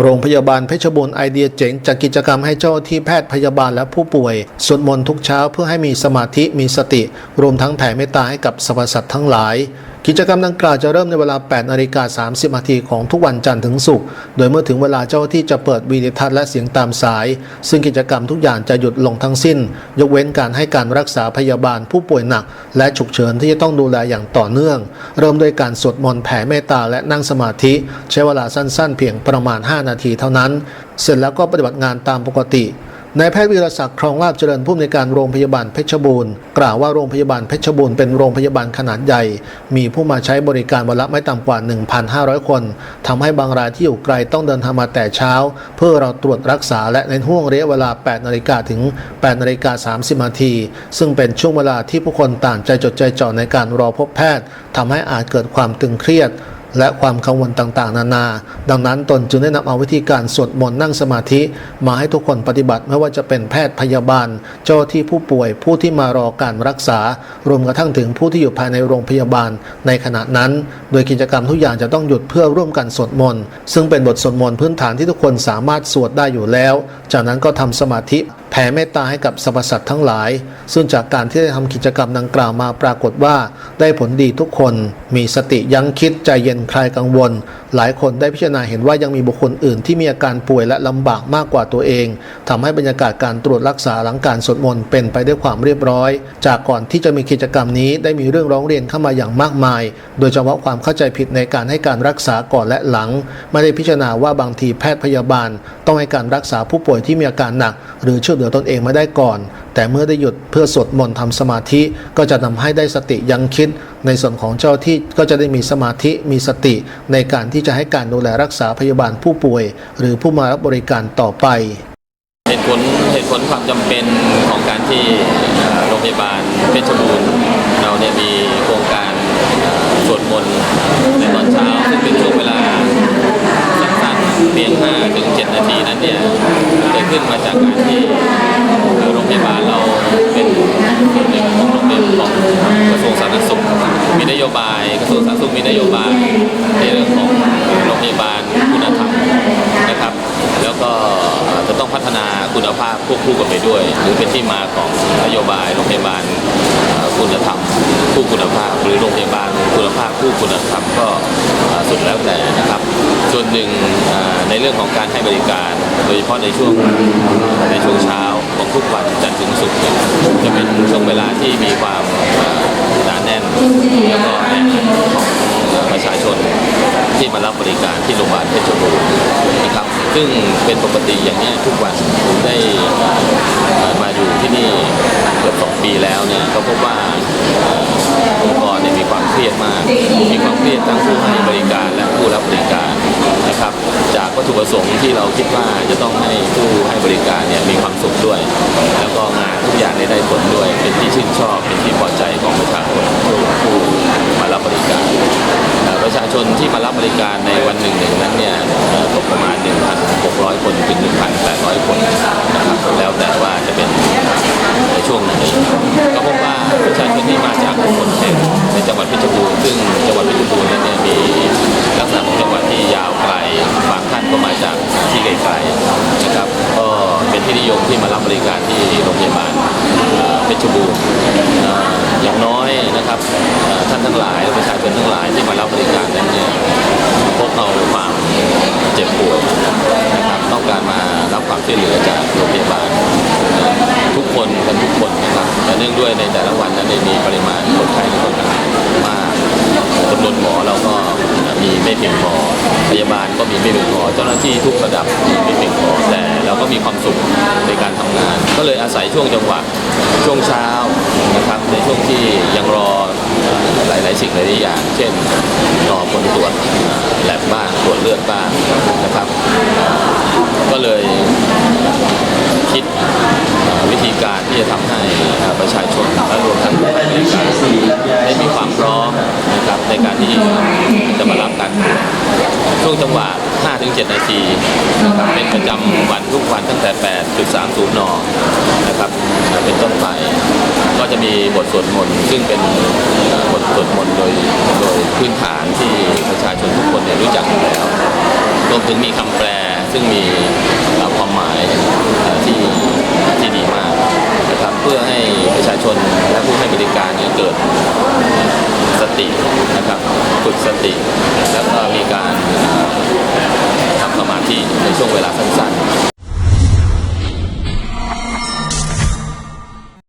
โรงพยาบาลเพชรบูรณ์ไอเดียเจ๋งจัดกิจกรรมให้เจ้าหน้าที่แพทย์พยาบาลและผู้ป่วยสวดมนต์ทุกเช้าเพื่อให้มีสมาธิมีสติ รวมทั้งแผ่เมตตาให้กับสรรพสัตว์ทั้งหลาย กิจกรรมดังกล่าวจะเริ่มในเวลา 8 นาฬิกา 30 นาทีของทุกวันจันทร์ถึงศุกร์ โดยเมื่อถึงเวลาเจ้าที่จะเปิดวีดิทัศน์และเสียงตามสาย ซึ่งกิจกรรมทุกอย่างจะหยุดลงทั้งสิ้น ยกเว้นการให้การรักษาพยาบาลผู้ป่วยหนัก และฉุกเฉินที่จะต้องดูแลอย่างต่อเนื่อง เริ่มด้วยการสวดมนต์แผ่เมตตาและนั่งสมาธิ ใช้เวลาสั้นๆ เพียงประมาณ 5 นาทีเท่านั้น เสร็จแล้วก็ปฏิบัติงานตามปกติ นายแพทย์วีรศักดิ์ครองลาบเจริญผู้อำนวยการโรงพยาบาลเพชรบูรณ์กล่าวว่าโรงพยาบาลเพชรบูรณ์เป็นโรงพยาบาลขนาดใหญ่ มีผู้มาใช้บริการวันละไม่ต่ำกว่า 1,500 คนทำให้บางรายที่อยู่ไกลต้องเดินทางมาแต่เช้า เพื่อเราตรวจรักษาและในห่วงระยะเวลา 8 นาฬิกาถึง 8 นาฬิกา 30 นาที ซึ่งเป็นช่วงเวลาที่ผู้คนต่างใจจดใจจ่อในการรอพบแพทย์ทำให้อาจเกิดความตึงเครียด และความกังวลต่างๆ นานา ดังนั้นตนจึงได้นำเอาวิธีการสวดมนต์นั่งสมาธิ มาให้ทุกคนปฏิบัติไม่ว่าจะเป็นแพทย์พยาบาล เจ้าหน้าที่ผู้ป่วยผู้ที่มารอการรักษา รวมกระทั่งถึงผู้ที่อยู่ภายในโรงพยาบาลในขณะนั้น โดยกิจกรรมทุกอย่างจะต้องหยุดเพื่อร่วมกันสวดมนต์ซึ่งเป็นบทสวดมนต์พื้นฐานที่ทุกคนสามารถสวดได้อยู่แล้ว จากนั้นก็ทำสมาธิ แผ่เมตตาให้กับสรรพสัตว์ทั้งหลาย ซึ่งจากการที่ได้ทำกิจกรรมดังกล่าวมาปรากฏว่า ได้ผลดีทุกคน มีสติยั้งคิดใจเย็นคลายกังวล หลายคนได้พิจารณาเห็นว่ายังมีบุคคลอื่นที่มีอาการป่วยและลำบากมากกว่าตัวเองทำให้บรรยากาศการตรวจรักษาหลังการสวดมนต์เป็นไปด้วยความเรียบร้อย จากก่อนที่จะมีกิจกรรมนี้ได้มีเรื่องร้องเรียนเข้ามาอย่างมากมาย โดยเฉพาะความเข้าใจผิดในการให้การรักษาก่อนและหลัง ไม่ได้พิจารณาว่าบางทีแพทย์พยาบาล ต้องให้การรักษาผู้ป่วยที่มีอาการหนัก หรือช่วยลือตนเองไม่ได้ก่อน แต่เมื่อได้หยุดเพื่อสวดมนต์ทำสมาธิก็จะทำให้ได้สติยังคิด ในส่วนของเจ้าที่ก็จะได้มีสมาธิมีสติ ในการที่จะให้การดูแลรักษาพยาบาลผู้ป่วย หรือผู้มารับบริการต่อไป เหตุผลเหตุผลความจำเป็นของการที่โรงพยาบาลเพชรบูรณ์เราเนี่ยมีโครงการสวดมนต์ในตอนเช้าซึ่งเป็นช่วงเวลา เพียง5ถึง7นาทีนั้นเนี่ยเกิดขึ้นมาจากการที่โรงพยาบาลเราเป็นส่วนหนึ่งของโรงพยาบาลของกระทรวงสาธารณสุขมีนโยบายกระทรวงสาธารณสุขมีนโยบายในเรื่องของโรงพยาบาลคุณธรรมนะครับ แล้วก็จะต้องพัฒนาคุณภาพควบคู่กันไปด้วย หรือเป็นที่มาของนโยบายโรงพยาบาล คุณธรรมคู่คุณภาพ หรือโรงพยาบาลคุณภาพคู่คุณธรรมก็สุดแล้วแต่นะครับ ส่วนหนึ่งในเรื่องของการให้บริการ โดยเฉพาะในช่วงในช่วงเช้าของทุกวันจันทร์ถึงศุกร์จะเป็นช่วงเวลาที่มีความเอ่อหนาแน่นแล้วก็แน่นของประชาชนที่มารับบริการที่โรงพยาบาลเพชรบูรณ์นะครับ ซึ่งเป็นปกติอย่างนี้ทุกวันผมได้มาอยู่ที่นี่เกือบสองปีแล้วเนี่ยก็พบว่าเอ่อองค์กรเนี่ยมีความเครี ยมา มีความเครียดทั้งผู้ให้บริการและผู้รับบริการนะครับ จากวัตถุประสงค์ที่เราคิดว่าจะต้องให้ผู้ให้บริการเนี่ยมีความสุขด้วย แล้วก็งานทุกอย่างได้ผลด้วย เป็นที่ชื่นชอบ เป็นที่พอใจของประชาชนผู้มารับบริการ ประชาชนที่มารับบริการในวันหนึ่งหนึ่งนั้นเนี่ยตกประมาณ 1,600 คนถึง 1,800 คนนะครับแล้วแต่ว่าจะเป็นในช่วงไหนก็ เพชรบูรณ์ซึ่งจังหวัดเพชรบูรณ์นั้นเนี่ยมีลักษณะของจังหวัดที่ยาวไกลบางท่านก็มาจากที่ไกลๆนะครับก็เป็นที่นิยมที่มารับบริการที่โรงพยาบาลเพชรบูรณ์อย่างน้อยนะครับท่านทั้งหลายและประชาชนทั้งหลายที่มารับบริการนั้นเนี่ย ก็มีไม่เพียงพอเจ้าหน้าที่ทุกระดับมีไม่เพียงพอแต่เราก็มีความสุขในการทำงาน ก็เลยอาศัยช่วงจังหวะช่วงเช้านะครับในช่วงที่ยังรอหลาย ๆ สิ่งหลายๆอย่าง เช่นรอผลตรวจแลบบ้างตรวจเลือดบ้างนะครับ ก็เลยคิดวิธีการที่จะทำให้ประชาชนและรวมทั้งผู้ให้บริกาได้มีความพร้อมนะครับในการที่จะมารับการตรวจ วงจังหวะ 5-7 นาทีนะครับเป็นประจำวันทุกวันตั้งแต่ 8.30 น นะครับ เป็นต้นไป ก็จะมีบทสวดมนต์ซึ่งเป็นเอ่อบทสวดมนต์โดยโดยพื้นฐานที่ประชาชนทุกคนเนี่ยรู้จักอยู่แล้วรวมถึงมีคำแปลซึ่งมีเอ่อความหมายเอ่อที่ที่ดีมากนะครับเพื่อให้ประชาชนและผู้ให้บริการเนี่ยเกิดสตินะครับฝึกสติ 是，你是用未来分散。